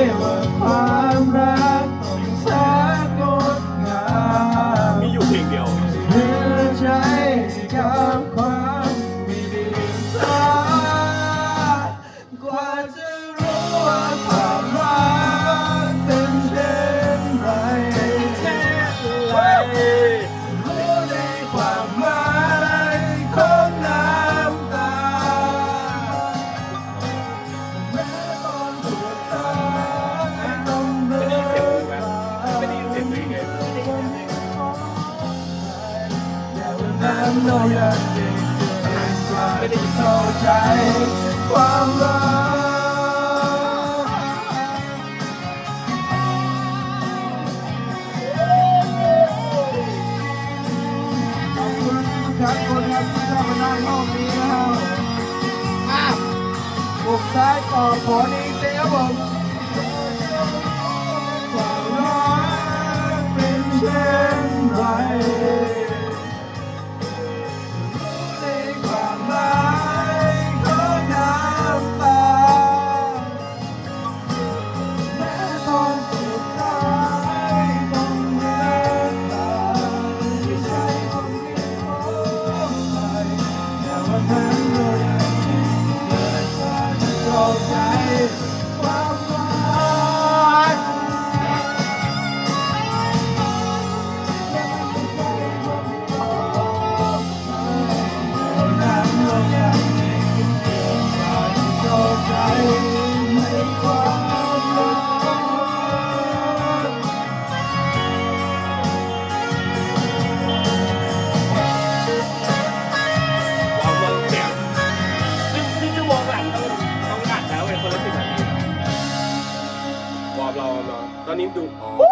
为 เราอยากเก่งเกินกว่าที่เข้าใจความรักขอบคุณครับคนครัที่เข้ามานั่งห้องนี้นะครับอะบุกซ้ายต่อขอดีเซลผม all. ตอนนี้ดุอ๋อ